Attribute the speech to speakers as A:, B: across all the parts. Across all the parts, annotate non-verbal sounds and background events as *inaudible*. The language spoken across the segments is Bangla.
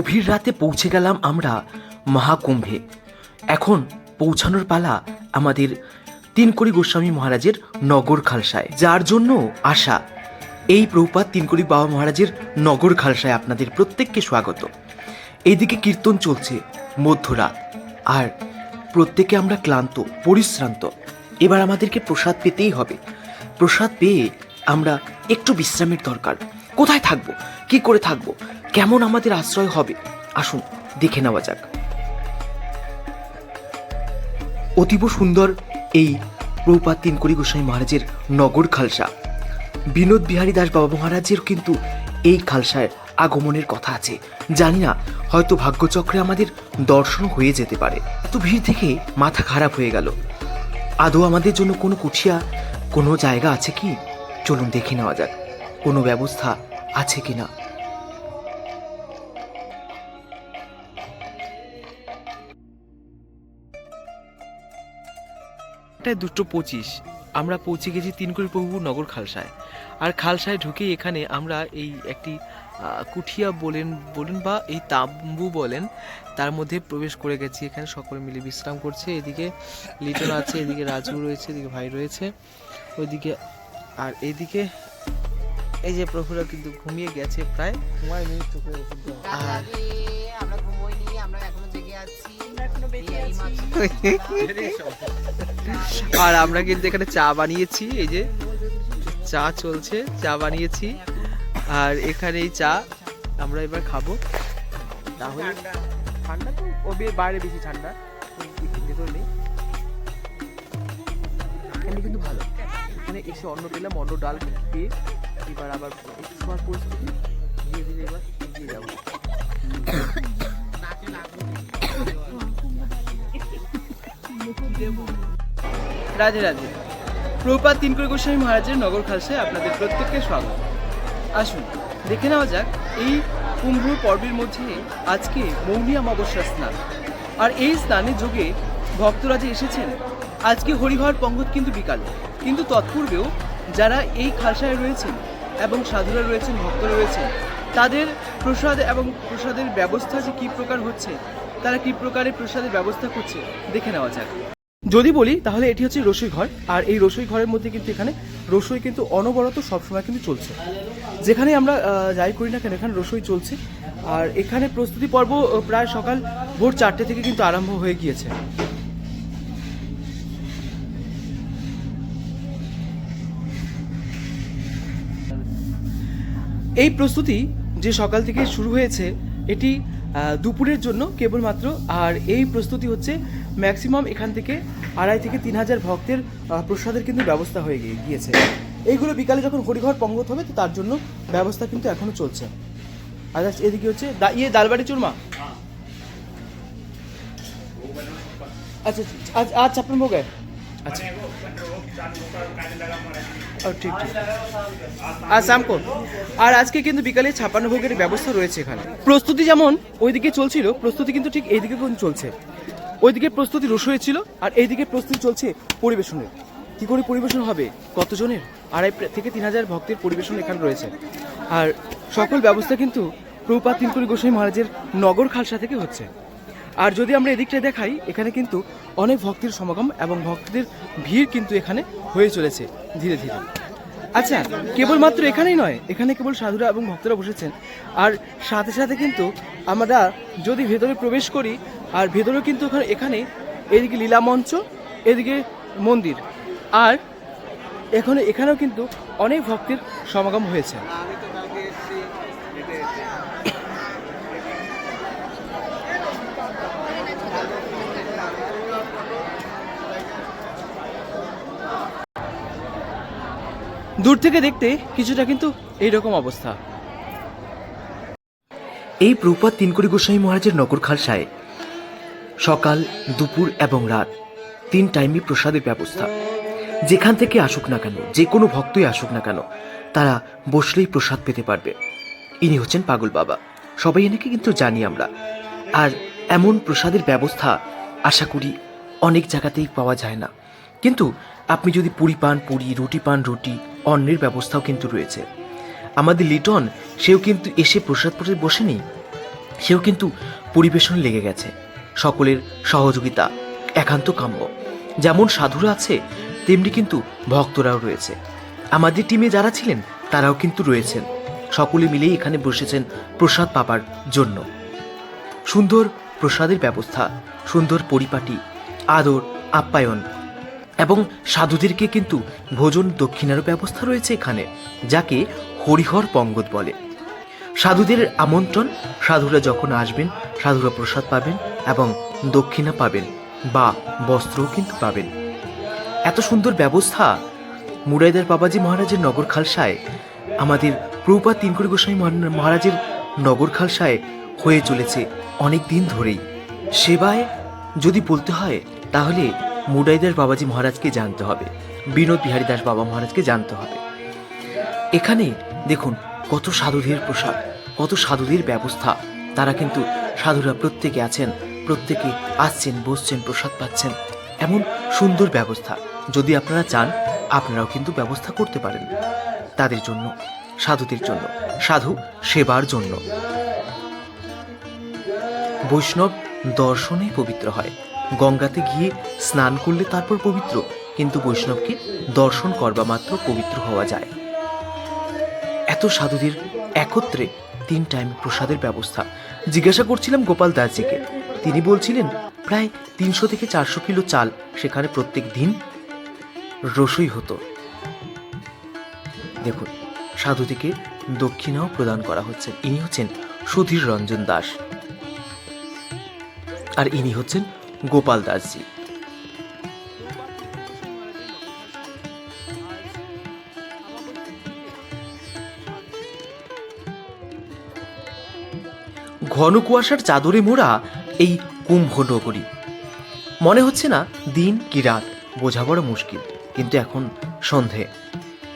A: গভীর রাতে পৌঁছে গেলাম আমরা মহাকুম্ভে। এখন পৌঁছানোর পালা আমাদের তিনকড়ি গোস্বামী মহারাজের নগর খালসায়। যার জন্য আশা, এই প্রভুপাত তিনকড়ি বাবা মহারাজের নগর খালসায় আপনাদের প্রত্যেককে স্বাগত। এইদিকে কীর্তন চলছে মধ্যরাত, আর প্রত্যেকে আমরা ক্লান্ত, পরিশ্রান্ত। এবার আমাদেরকে প্রসাদ পেতেই হবে। প্রসাদ পেয়ে আমরা একটু বিশ্রামের দরকার। কোথায় থাকব? কি করে থাকব? কেমন আমাদের আশ্রয় হবে? আসুন, দেখে নেওয়া যাক। অতীব সুন্দর এই প্রভুপাত তিনকড়ি গোস্বামী মহারাজের নগর খালসা। বিনোদ বিহারী দাস বাবা মহারাজের কিন্তু এই খালসায় আগমনের কথা আছে। জানি না, হয়তো ভাগ্যচক্রে আমাদের দর্শন হয়ে যেতে পারে। এত ভিড় থেকে মাথা খারাপ হয়ে গেল। আদৌ আমাদের জন্য কোনো কুঠিয়া, কোনো জায়গা আছে কি? চলুন দেখে নেওয়া যাক। কোনো ব্যবস্থা আছে কি না
B: এটা দুটো পঁচিশ। আমরা পৌঁছে গেছি তিনকুড়ি প্রভু নগর খালসায়। আর খালসায় ঢুকেই এখানে আমরা এই একটি কুঠিয়া বলেন বলেন বা এই তাম্বু বলেন তার মধ্যে প্রবেশ করে গেছি এখানে। সকলে মিলে বিশ্রাম করছে। এদিকে লিটন আছে এদিকে রাজু রয়েছে এদিকে ভাই রয়েছে ওইদিকে আর এইদিকে এই যে প্রভুরা কিন্তু ঘুমিয়ে গেছে প্রায়। চোখে আর
C: আমরা ঘুমোইনি আমরা এখনও জেগে আছি। এই মাত্র *laughs*
B: আর আমরা কিন্তু এখানে চা বানিয়েছি, এই যে চা চলছে, চা বানিয়েছি। আর এখানে এই চা আমরা এবার খাব। তাহলে ঠান্ডা তো ওবে বাইরে বেশি ঠান্ডা, ভেতর নেই। এখানে কিন্তু ভালো। এখানে এসে অন্ন পেলাম, অন্ন ডাল পেয়ে এবার আবার একটু সময় পরিস্থিতি ধীরে ধীরে এবার এগিয়ে যাব। রাধে রাধে। প্রভুপাত তিনকড়ি গোস্বামী মহারাজের নগর খালসায় আপনাদের প্রত্যেককে স্বাগত। আসুন, দেখে নেওয়া যাক এই কুম্ভ পর্বের মধ্যে আজকে মৌনী অমাবস্যা স্নান। আর এই স্নানের যোগে ভক্তরা যে এসেছেন, আজকে হরিহর পঙ্গত কিন্তু বিকালে। কিন্তু তৎপূর্বেও যারা এই খালসায় রয়েছেন এবং সাধুরা রয়েছেন, ভক্তরা রয়েছেন, তাদের প্রসাদ এবং প্রসাদের ব্যবস্থা যে কী প্রকার হচ্ছে, তারা কী প্রকারে প্রসাদের ব্যবস্থা করছে, দেখে নেওয়া যাক। যদি বলি, তাহলে এটি হচ্ছে রসুই ঘর। আর এই রসুই ঘরের মধ্যে কিন্তু এখানে রসুই কিন্তু অনবরত সবসময় কিন্তু চলছে। যেখানে আমরা যাই করি না কেন, এখানে রসুই চলছে। আর এখানে প্রস্তুতি পর্ব প্রায় সকাল ভোর চারটে থেকে কিন্তু আরম্ভ হয়ে গিয়েছে। এই প্রস্তুতি যে সকাল থেকে শুরু হয়েছে, এটি দুপুরের জন্য কেবলমাত্র। আর এই প্রস্তুতি হচ্ছে ম্যাক্সিমাম এখান থেকে আড়াই থেকে তিন হাজার ভক্তের প্রসাদের কিন্তু ব্যবস্থা হয়ে গিয়ে- গিয়েছে। এইগুলো বিকালে যখন হরিঘর পঙ্গত হবে, তো তার জন্য ব্যবস্থা কিন্তু এখনও চলছে। আর এদিকে হচ্ছে ইয়ে দালবাড়ি চুরমা। আচ্ছা আচ্ছা আচ্ছা আপনার ভোগ আচ্ছা। ঠিক ঠিক। আর শামকো আর আজকে কিন্তু বিকালে ছাপান্ন ভোগের ব্যবস্থা রয়েছে এখানে। প্রস্তুতি যেমন ওইদিকে চলছিল, প্রস্তুতি কিন্তু ঠিক এইদিকে কিন্তু চলছে। ওইদিকে প্রস্তুতি রস হয়েছিল, আর এইদিকে প্রস্তুতি চলছে পরিবেশনের। কি করে পরিবেশন হবে? কতজনের? আড়াই থেকে তিন হাজার ভক্তের পরিবেশন এখানে রয়েছে। আর সকল ব্যবস্থা কিন্তু প্রভুপাত তিনকুড়ি গোস্বামী মহারাজের নগর খালসা থেকে হচ্ছে। আর যদি আমরা এদিকটা দেখাই, এখানে কিন্তু অনেক ভক্তের সমাগম এবং ভক্তদের ভিড় কিন্তু এখানে হয়ে চলেছে ধীরে ধীরে। আচ্ছা কেবলমাত্র এখানেই নয়, এখানে কেবল সাধুরা এবং ভক্তরা বসেছেন। আর সাথে সাথে কিন্তু আমরা যদি ভেতরে প্রবেশ করি, আর ভেতরেও কিন্তু এখানে এদিকে লীলা মঞ্চ, এদিকে মন্দির। আর এখানে, এখানেও কিন্তু অনেক ভক্তের সমাগম হয়েছে। দূর থেকে দেখতে কিছুটা কিন্তু এইরকম অবস্থা।
A: এই প্রপাত তিনকুড়ি গোস্বামী মহারাজের নগর খালসায় সকাল, দুপুর এবং রাত তিন টাইমই প্রসাদের ব্যবস্থা। যেখান থেকে আসুক না কেন, যে কোনো ভক্তই আসুক না কেন, তারা বসলেই প্রসাদ পেতে পারবে। ইনি হচ্ছেন পাগল বাবা। সবাই এনেকে কিন্তু জানি আমরা। আর এমন প্রসাদের ব্যবস্থা আশা করি অনেক জায়গাতেই পাওয়া যায় না। কিন্তু আপনি যদি পুরি পান, পুরি, রুটি পান, রুটি অন্যের ব্যবস্থাও কিন্তু রয়েছে। আমাদের লিটন, সেও কিন্তু এসে প্রসাদ পরে বসেনি। সেও কিন্তু পরিবেশন লেগে গেছে। সকলের সহযোগিতা, একান্ত কাম্য। যেমন সাধুরা আছে, তেমনি কিন্তু ভক্তরাও রয়েছে। আমাদের টিমে যারা ছিলেন, তারাও কিন্তু রয়েছেন। সকলে মিলেই এখানে বসেছেন প্রসাদ পাবার জন্য। সুন্দর প্রসাদের ব্যবস্থা, সুন্দর পরিপাটি, আদর, আপ্যায়ন এবং সাধুদেরকে কিন্তু ভোজন দক্ষিণারও ব্যবস্থা রয়েছে এখানে, যাকে হরিহর পঙ্গত বলে। সাধুদের আমন্ত্রণ, সাধুরা যখন আসবেন, সাধুরা প্রসাদ পাবেন এবং দক্ষিণা পাবেন বা বস্ত্রও কিন্তু পাবেন। এত সুন্দর ব্যবস্থা মুরাইদার বাবাজি মহারাজের নগর খালসায়, আমাদের প্রভুপাত তিনকড়ি গোস্বামী মহারাজের নগর খালসায় হয়ে চলেছে অনেক দিন ধরেই। সেবায় যদি বলতে হয়, তাহলে মুরাইদার বাবাজি মহারাজকে জানতে হবে। বিনোদ বিহারী দাস বাবা মহারাজকে জানতে হবে। এখানে দেখুন, কত সাধুদের প্রসাদ, কত সাধুদের ব্যবস্থা। তারা কিন্তু সাধুরা প্রত্যেকে আছেন, প্রত্যেকে আসছেন, বসছেন, প্রসাদ পাচ্ছেন। এমন সুন্দর ব্যবস্থা। যদি আপনারা চান, আপনারাও কিন্তু ব্যবস্থা করতে পারেন। তাদের জন্য, সাধুদের জন্য, সাধু সেবার জন্য। বৈষ্ণব দর্শনেই পবিত্র হয়। গঙ্গাতে গিয়ে স্নান করলে তারপর পবিত্র, কিন্তু বৈষ্ণবকে দর্শন করবা মাত্র পবিত্র হওয়া যায়। এত সাধুদের একত্রে তিন টাইম প্রসাদের ব্যবস্থা। জিজ্ঞাসা করছিলাম গোপাল দাসজিকে। তিনি বলছিলেন, প্রায় তিনশো থেকে চারশো কিলো চাল সেখানে প্রত্যেক দিন রসই হতো। দেখুন, সাধুদিকে দক্ষিণাও প্রদান করা হচ্ছে। ইনি হচ্ছেন সুধীর রঞ্জন দাস। আর ইনি হচ্ছেন গোপাল দাসজি। ঘন কুয়াশার চাদরে মোড়া এই কুম্ভ নগরী। মনে হচ্ছে না দিন কি রাত, বোঝা বড় মুশকিল, কিন্তু এখন সন্ধে।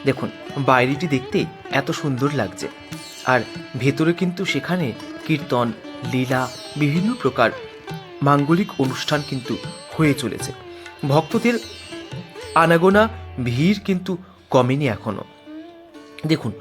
A: দেখুন, বাইরেটি দেখতে এত সুন্দর লাগছে। আর ভেতরে কিন্তু সেখানে কীর্তন, লীলা, বিভিন্ন প্রকার মাঙ্গলিক অনুষ্ঠান কিন্তু হয়ে চলেছে। ভক্তদের আনাগোনা ভিড় কিন্তু কমেনি এখনও দেখুন